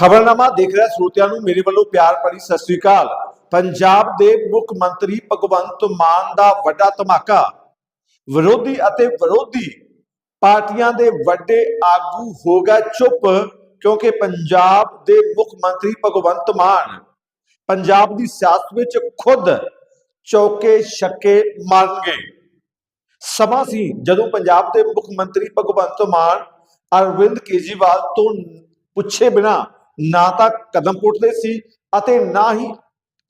ਖਬਰਨਾਮਾ ਦੇਖ ਰਿਹਾ ਸਰੋਤਿਆਂ ਨੂੰ ਮੇਰੇ ਵੱਲੋਂ ਪਿਆਰ ਭਰੀ ਸਤਿ ਸ੍ਰੀ ਅਕਾਲ। ਪੰਜਾਬ ਦੇ ਮੁੱਖ ਮੰਤਰੀ ਭਗਵੰਤ ਮਾਨ ਦਾ ਵੱਡਾ ਧਮਾਕਾ। ਵਿਰੋਧੀ ਅਤੇ ਵਿਰੋਧੀ ਪਾਰਟੀਆਂ ਦੇ ਵੱਡੇ ਆਗੂ ਹੋ ਗਏ ਚੁੱਪ ਕਿਉਂਕਿ ਪੰਜਾਬ ਦੇ ਮੁੱਖ ਮੰਤਰੀ ਭਗਵੰਤ ਮਾਨ ਪੰਜਾਬ ਦੀ ਸਿਆਸਤ ਵਿੱਚ ਖੁਦ ਚੌਕੇ ਛੱਕੇ ਮਾਰਨਗੇ। ਸਮਾਂ ਸੀ ਜਦੋਂ ਪੰਜਾਬ ਦੇ ਮੁੱਖ ਮੰਤਰੀ ਭਗਵੰਤ ਮਾਨ ਅਰਵਿੰਦ ਕੇਜਰੀਵਾਲ ਤੋਂ ਪੁੱਛੇ ਬਿਨਾ ਨਾ ਤਾਂ ਕਦਮ ਪੁੱਟਦੇ ਸੀ ਅਤੇ ਨਾ ਹੀ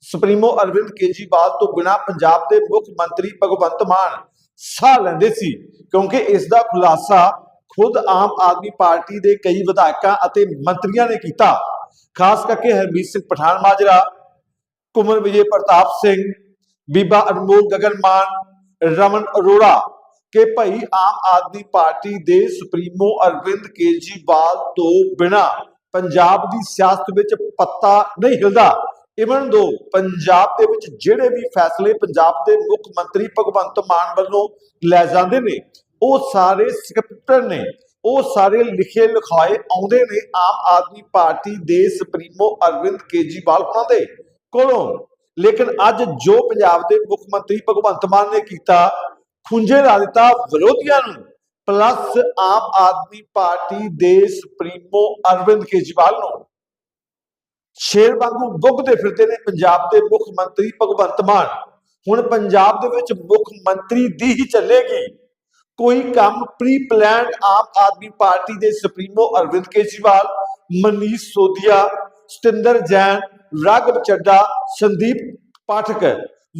ਸੁਪਰੀਮੋ ਅਰਵਿੰਦ ਕੇਜਰੀਵਾਲ ਤੋਂ ਬਿਨਾ ਪੰਜਾਬ ਦੇ ਮੁੱਖ ਮੰਤਰੀ ਭਗਵੰਤ ਮਾਨ ਸਾਹ ਲੈਂਦੇ ਸੀ, ਕਿਉਂਕਿ ਇਸ ਦਾ ਖੁਲਾਸਾ ਖੁਦ ਆਮ ਆਦਮੀ ਪਾਰਟੀ ਦੇ ਕਈ ਵਿਧਾਇਕਾਂ ਅਤੇ ਮੰਤਰੀਆਂ ਨੇ ਕੀਤਾ। ਖਾਸ ਕਰਕੇ ਹਰਮੀਤ ਸਿੰਘ ਪਠਾਨ ਮਾਜਰਾ ਕੁਮਰ ਵਿਜੇ ਪ੍ਰਤਾਪ ਸਿੰਘ, ਬੀਬਾ ਅਨਮੋਲ ਗਗਨ ਮਾਨ ਰਮਨ ਅਰੋੜਾ ਕਿ ਭਈ ਆਮ ਆਦਮੀ ਪਾਰਟੀ ਦੇ ਸੁਪਰੀਮੋ ਅਰਵਿੰਦ ਕੇਜਰੀਵਾਲ ਤੋਂ ਬਿਨਾ। ਪੰਜਾਬ ਦੀ ਸਿਆਸਤ ਵਿੱਚ ਪੱਤਾ ਨਹੀਂ ਹਿਲਦਾ। ਇਵਨ ਦੋ ਪੰਜਾਬ ਦੇ ਵਿੱਚ ਜਿਹੜੇ ਵੀ ਫੈਸਲੇ ਪੰਜਾਬ ਦੇ ਮੁੱਖ ਮੰਤਰੀ ਭਗਵੰਤ ਮਾਨ ਵੱਲੋਂ ਲੈ ਜਾਂਦੇ ਨੇ, ਉਹ ਸਾਰੇ ਸਕ੍ਰਿਪਟਡ ਨੇ, ਉਹ ਸਾਰੇ ਲਿਖੇ ਲਿਖਾਏ ਆਉਂਦੇ ਨੇ ਆਮ ਆਦਮੀ ਪਾਰਟੀ ਦੇ ਸੁਪਰੀਮੋ ਅਰਵਿੰਦ ਕੇਜਰੀਵਾਲ ਉਹਨਾਂ ਦੇ ਕੋਲੋਂ। ਲੇਕਿਨ ਅੱਜ ਜੋ ਪੰਜਾਬ ਦੇ ਮੁੱਖ ਮੰਤਰੀ ਭਗਵੰਤ ਮਾਨ ਨੇ ਕੀਤਾ, ਖੁੰਝੇ ਲਾ ਦਿੱਤਾ ਵਿਰੋਧੀਆਂ ਨੂੰ। ਪਲੱਸ ਆਮ ਆਦਮੀ ਪਾਰਟੀ ਦੇ ਸੁਪਰੀਮੋ ਅਰਵਿੰਦ ਕੇਜਰੀਵਾਲ ਨੂੰ ਸ਼ੇਰ ਵਾਂਗੂ ਬੁੱਗਦੇ ਫਿਰਦੇ ਨੇ ਪੰਜਾਬ ਦੇ ਮੁੱਖ ਮੰਤਰੀ ਭਗਵੰਤ ਮਾਨ। ਹੁਣ ਪੰਜਾਬ ਦੇ ਵਿੱਚ ਮੁੱਖ ਮੰਤਰੀ ਦੀ ਹੀ ਚੱਲੇਗੀ। ਕੋਈ ਕੰਮ pre planned Aam Aadmi party ਦੇ ਸੁਪਰੀਮੋ ਅਰਵਿੰਦ ਕੇਜਰੀਵਾਲ, ਮਨੀਸ਼ ਸੋਧੀਆ, ਸਤਿੰਦਰ ਜੈਨ, ਰਾਘਵ ਚੱਡਾ, ਸੰਦੀਪ ਪਾਠਕ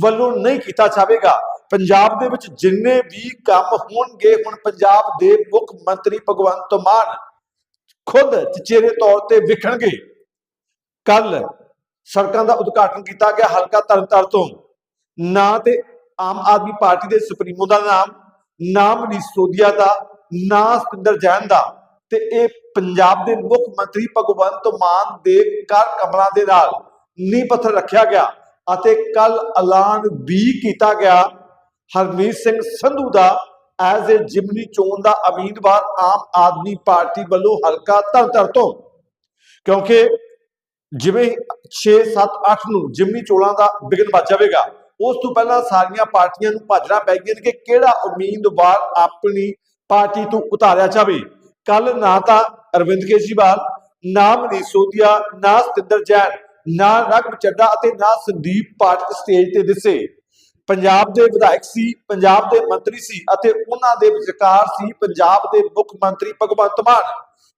ਵੱਲੋਂ ਨਹੀਂ ਕੀਤਾ ਜਾਵੇਗਾ। ਪੰਜਾਬ ਦੇ ਵਿੱਚ ਜਿੰਨੇ ਵੀ ਕੰਮ ਹੋਣਗੇ, ਹੁਣ ਪੰਜਾਬ ਦੇ ਮੁੱਖ ਮੰਤਰੀ ਭਗਵੰਤ ਮਾਨ ਖੁਦ ਚਚੇਰੇ ਤੌਰ ਤੇ ਵਿਖਣਗੇ। ਕੱਲ ਸੜਕਾਂ ਦਾ ਉਦਘਾਟਨ ਕੀਤਾ ਗਿਆ ਹਲਕਾ ਤਰਨਤਾਰਨ ਤੋਂ। ਨਾ ਤੇ ਆਮ ਆਦਮੀ ਪਾਰਟੀ ਦੇ ਸੁਪਰੀਮੋ ਦਾ ਨਾਮ, ਨਾ ਮਨੀਸ਼ ਸੋਧੀਆ ਦਾ, ਨਾ ਸਤਿੰਦਰ ਜੈਨ ਦਾ ਤੇ ਇਹ ਪੰਜਾਬ ਦੇ ਮੁੱਖ ਮੰਤਰੀ ਭਗਵੰਤ ਮਾਨ ਦੇ ਕਰ ਕਮਲਾਂ ਦੇ ਨਾਲ ਨੀਂਹ ਪੱਥਰ ਰੱਖਿਆ ਗਿਆ ਅਤੇ ਕੱਲ ਐਲਾਨ ਵੀ ਕੀਤਾ ਗਿਆ। ਹਰਮੀਤ ਸਿੰਘ ਸੰਧੂ ਦਾ ਐਜ਼ ਏ ਜਿਮਨੀ ਚੋਣ ਦਾ ਉਮੀਦਵਾਰ ਆਮ ਆਦਮੀ ਪਾਰਟੀ ਵੱਲੋਂ ਹਲਕਾ ਤਰਨਤਾਰਨ ਤੋਂ। ਕਿਉਂਕਿ ਜਿਵੇਂ 6 7 8 ਨੂੰ ਜਿਮਨੀ ਚੋਣਾਂ ਦਾ ਬਿਗਨ ਵੱਜ ਜਾਵੇਗਾ, ਉਸ ਤੋਂ ਪਹਿਲਾਂ ਸਾਰੀਆਂ ਪਾਰਟੀਆਂ ਨੂੰ ਭਾਜਣਾ ਪੈ ਗਈਆਂ ਨੇ ਕਿ ਕਿਹੜਾ ਉਮੀਦਵਾਰ ਆਪਣੀ ਪਾਰਟੀ ਤੋਂ ਉਤਾਰਿਆ ਜਾਵੇ। ਕੱਲ ਨਾ ਤਾਂ ਅਰਵਿੰਦ ਕੇਜਰੀਵਾਲ, ਨਾ ਮਨੀਸ਼ ਸੋਧੀਆ, ਨਾ ਸਤਿੰਦਰ ਜੈਨ, ਨਾ ਰਘਵ ਚੱਡਾ ਅਤੇ ਨਾ ਸੰਦੀਪ ਪਾਠਕ ਸਟੇਜ ਤੇ ਦਿਸੇ। ਪੰਜਾਬ ਦੇ ਵਿਧਾਇਕ ਸੀ, ਪੰਜਾਬ ਦੇ ਮੰਤਰੀ ਸੀ ਅਤੇ ਉਹਨਾਂ ਦੇ ਵਿਚਕਾਰ ਸੀ ਪੰਜਾਬ ਦੇ ਮੁੱਖ ਮੰਤਰੀ ਭਗਵੰਤ ਮਾਨ।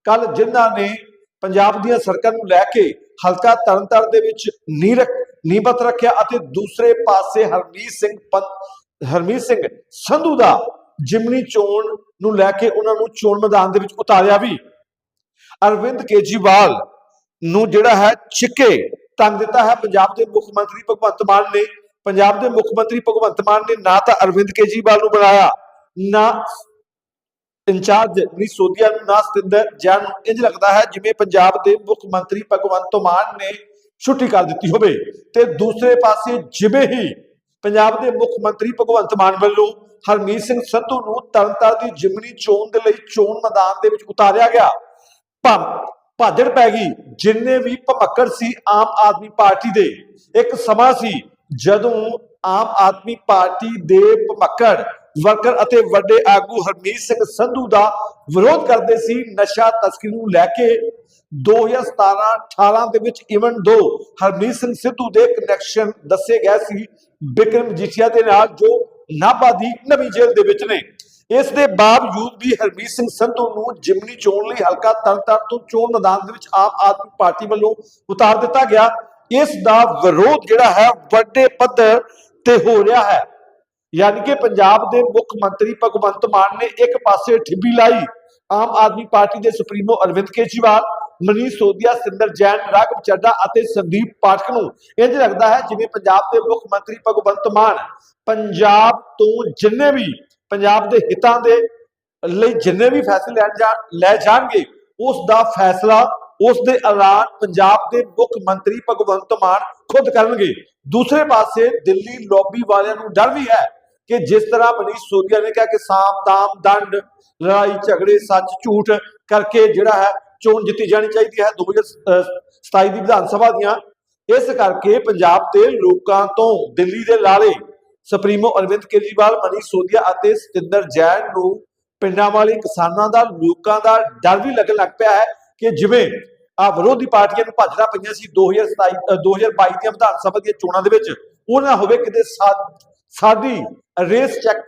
ਕੱਲ ਜਿਨ੍ਹਾਂ ਨੇ ਪੰਜਾਬ ਦੀਆਂ ਸੜਕਾਂ ਨੂੰ ਲੈ ਕੇ ਹਲਕਾ ਤਰਨਤਾਰਨ ਦੇ ਵਿੱਚ ਨੀਂਹ ਰੱਖ ਰੱਖਿਆ ਅਤੇ ਦੂਸਰੇ ਪਾਸੇ ਹਰਮੀਤ ਸਿੰਘ ਪੰਤ ਹਰਮੀਤ ਸਿੰਘ ਸੰਧੂ ਦਾ ਜਿਮਨੀ ਚੋਣ ਨੂੰ ਲੈ ਕੇ ਉਹਨਾਂ ਨੂੰ ਚੋਣ ਮੈਦਾਨ ਦੇ ਵਿੱਚ ਉਤਾਰਿਆ ਵੀ। ਅਰਵਿੰਦ ਕੇਜਰੀਵਾਲ ਨੂੰ ਜਿਹੜਾ ਹੈ ਛਿੱਕੇ ਤੰਗ ਦਿੱਤਾ ਹੈ। ਪੰਜਾਬ ਦੇ ਮੁੱਖ ਮੰਤਰੀ ਭਗਵੰਤ ਮਾਨ ਨੇ ਪੰਜਾਬ ਦੇ ਮੁੱਖ ਮੰਤਰੀ ਭਗਵੰਤ ਮਾਨ ਨੇ ਨਾ ਤਾਂ ਅਰਵਿੰਦ ਕੇਜਰੀਵਾਲ ਨੂੰ ਬਣਾਇਆ ਨਾ ਇੰਚਾਰਜ ਨੀ ਸੋਧੀਆ ਨੂੰ, ਨਾ ਸਤਿੰਦਰ ਜੈਨ ਨੂੰ। ਇੰਜ ਲੱਗਦਾ ਹੈ ਜਿਵੇਂ ਪੰਜਾਬ ਦੇ ਮੁੱਖ ਮੰਤਰੀ ਭਗਵੰਤ ਮਾਨ ਨੇ ਛੁੱਟੀ ਕਰ ਦਿੱਤੀ ਹੋਵੇ ਤੇ ਦੂਸਰੇ ਪਾਸੇ ਜਿਵੇਂ ਹੀ ਪੰਜਾਬ ਦੇ ਮੁੱਖ ਮੰਤਰੀ ਭਗਵੰਤ ਮਾਨ ਵੱਲੋਂ ਹਰਮੀਤ ਸਿੰਘ ਸੰਧੂ ਨੂੰ ਤਰਨਤਾਰਨ ਦੀ ਜਿਮਨੀ ਚੋਣ ਦੇ ਲਈ ਚੋਣ ਮੈਦਾਨ ਦੇ ਵਿੱਚ ਉਤਾਰਿਆ ਗਿਆ ਭਾਜੜ ਪੈ ਗਈ। ਜਿੰਨੇ ਵੀ ਭਮੱਕੜ ਸੀ ਆਮ ਆਦਮੀ ਪਾਰਟੀ ਦੇ, ਇੱਕ ਸਮਾਂ ਸੀ ਜਦੋਂ ਆਮ ਆਦਮੀ ਪਾਰਟੀ ਦੇ ਭਮੱਕੜ ਵਰਕਰ ਅਤੇ ਵੱਡੇ ਆਗੂ ਹਰਮੀਤ ਸਿੰਘ ਸੰਧੂ ਦਾ ਵਿਰੋਧ ਕਰਦੇ ਸੀ, ਨਸ਼ਾ ਤਸਕਰੀ ਨੂੰ ਲੈ ਕੇ 2017-18 ਦੇ ਵਿੱਚ ਇਵਨ ਦੋ ਹਰਮੀਤ ਸਿੰਘ ਸਿੱਧੂ ਦੇ ਕਨੈਕਸ਼ਨ ਦੱਸੇ ਗਏ ਸੀ ਬਿਕਰਮ ਮਜੀਠੀਆ ਦੇ ਨਾਲ, ਜੋ ਨਾਭਾ ਦੀ ਨਵੀਂ ਜੇਲ੍ਹ ਦੇ ਵਿੱਚ ਨੇ। ਇਸ ਦੇ ਬਾਵਜੂਦ ਵੀ ਹਰਮੀਤ ਸਿੰਘ ਸੰਧੂ ਨੂੰ ਜਿਮਨੀ ਚੋਣ ਲਈ ਹਲਕਾ ਤਰਨਤਾਰਨ ਤੋਂ ਚੋਣ ਮੈਦਾਨ ਦੇ ਵਿੱਚ ਆਮ ਆਦਮੀ ਪਾਰਟੀ ਵੱਲੋਂ ਉਤਾਰ ਦਿੱਤਾ ਗਿਆ। ਇਸ ਦਾ ਵਿਰੋਧ ਜਿਹੜਾ ਹੈ ਵੱਡੇ ਪੱਧਰ ਤੇ ਹੋ ਰਿਹਾ ਹੈ। ਯਾਨੀ ਕਿ ਪੰਜਾਬ ਦੇ ਮੁੱਖ ਮੰਤਰੀ ਭਗਵੰਤ ਮਾਨ ਨੇ ਇੱਕ ਪਾਸੇ ਠਿੱਬੀ ਲਾਈ ਆਮ ਆਦਮੀ ਪਾਰਟੀ ਦੇ ਸੁਪਰੀਮੋ ਅਰਵਿੰਦ ਕੇਜਰੀਵਾਲ, ਮਨੀਸ਼ ਸੋਧੀਆ, ਸਿੰਦਰ ਜੈਨ, ਰਾਘਵ ਚੱਡਾ ਅਤੇ ਸੰਦੀਪ ਪਾਠਕ ਨੂੰ। ਇੰਜ ਲੱਗਦਾ ਹੈ ਜਿਵੇਂ ਪੰਜਾਬ ਦੇ ਮੁੱਖ ਮੰਤਰੀ ਭਗਵੰਤ ਮਾਨ ਪੰਜਾਬ ਤੋਂ ਜਿੰਨੇ ਵੀ ਪੰਜਾਬ ਦੇ ਹਿੱਤਾਂ ਦੇ ਲਈ ਜਿੰਨੇ ਵੀ ਫੈਸਲੇ ਲੈਣ ਜਾ, ਲੈ ਜਾਣਗੇ, ਉਸ ਦਾ ਫੈਸਲਾ ਉਸ ਦੇ ਐਲਾਨ ਪੰਜਾਬ ਦੇ ਮੁੱਖ ਮੰਤਰੀ ਭਗਵੰਤ ਮਾਨ ਖੁਦ ਕਰਨਗੇ। ਦੂਸਰੇ ਪਾਸੇ ਦਿੱਲੀ ਲੌਬੀ ਵਾਲਿਆਂ ਨੂੰ ਡਰ ਵੀ ਹੈ ਕਿ ਜਿਸ ਤਰ੍ਹਾਂ ਮਨੀਸ਼ ਸੋਧੀਆ ਨੇ ਕਿਹਾ ਕਿ ਸਾਮ ਦਾਮ ਦੰਡ, ਲੜਾਈ ਝਗੜੇ ਸੱਚ ਝੂਠ ਕਰਕੇ ਜਿਹੜਾ ਹੈ ਚੋਣ ਜਿੱਤੀ ਜਾਣੀ ਚਾਹੀਦੀ ਹੈ 2027 ਦੀ ਵਿਧਾਨ ਸਭਾ ਦੀਆਂ। ਇਸ ਕਰਕੇ ਪੰਜਾਬ ਦੇ ਲੋਕਾਂ ਤੋਂ ਦਿੱਲੀ ਦੇ ਲਾਲੇ ਸੁਪਰੀਮੋ ਅਰਵਿੰਦ ਕੇਜਰੀਵਾਲ, ਮਨੀਸ਼ ਸੋਧਿਆ ਅਤੇ ਸਤਿੰਦਰ ਜੈਨ ਨੂੰ ਪਿੰਡਾਂ ਵਾਲੇ ਕਿਸਾਨਾਂ ਦਾ, ਲੋਕਾਂ ਦਾ ਡਰ ਵੀ ਲੱਗਣ ਲੱਗ ਪਿਆ ਹੈ ਕਿ ਜਿਵੇਂ ਆ ਵਿਰੋਧੀ ਪਾਰਟੀਆਂ ਨੂੰ ਭੱਜਣਾ ਪਈਆਂ ਸੀ 2027 ਅ, 2022 ਦੀਆਂ ਵਿਧਾਨ ਸਭਾ ਦੀਆਂ ਚੋਣਾਂ ਦੇ ਵਿੱਚ ਉਹ ਨਾ ਹੋਵੇ ਕਿਤੇ ਸਾ- ਰੇਸ ਚੈੱਕ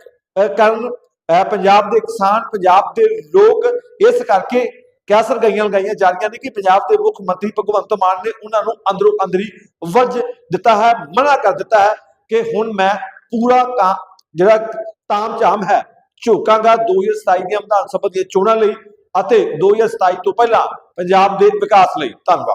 ਕਰਨ ਪੰਜਾਬ ਦੇ ਕਿਸਾਨ ਪੰਜਾਬ ਦੇ ਲੋਕ ਇਸ ਕਰਕੇ ਕੈਸਰ ਗਈਆਂ ਲਗਾਈਆਂ ਜਾ ਰਹੀਆਂ ਨੇ ਕਿ ਪੰਜਾਬ ਦੇ ਮੁੱਖ ਮੰਤਰੀ ਭਗਵੰਤ ਮਾਨ ਨੇ ਉਹਨਾਂ ਨੂੰ ਅੰਦਰੋਂ ਅੰਦਰੀ ਵਜ ਦਿੱਤਾ ਹੈ ਮਨਾ ਕਰ ਦਿੱਤਾ ਹੈ ਕਿ ਹੁਣ ਮੈਂ ਪੂਰਾ ਕਾ ਜਿਹੜਾ ਤਾਮ ਝਾਮ ਹੈ ਝੋਕਾਂਗਾ 2027 ਦੀਆਂ ਵਿਧਾਨ ਸਭਾ ਦੀਆਂ ਚੋਣਾਂ ਲਈ ਅਤੇ 2027 ਤੋਂ ਪਹਿਲਾਂ ਪੰਜਾਬ ਦੇ ਵਿਕਾਸ ਲਈ ਧੰਨਵਾਦ।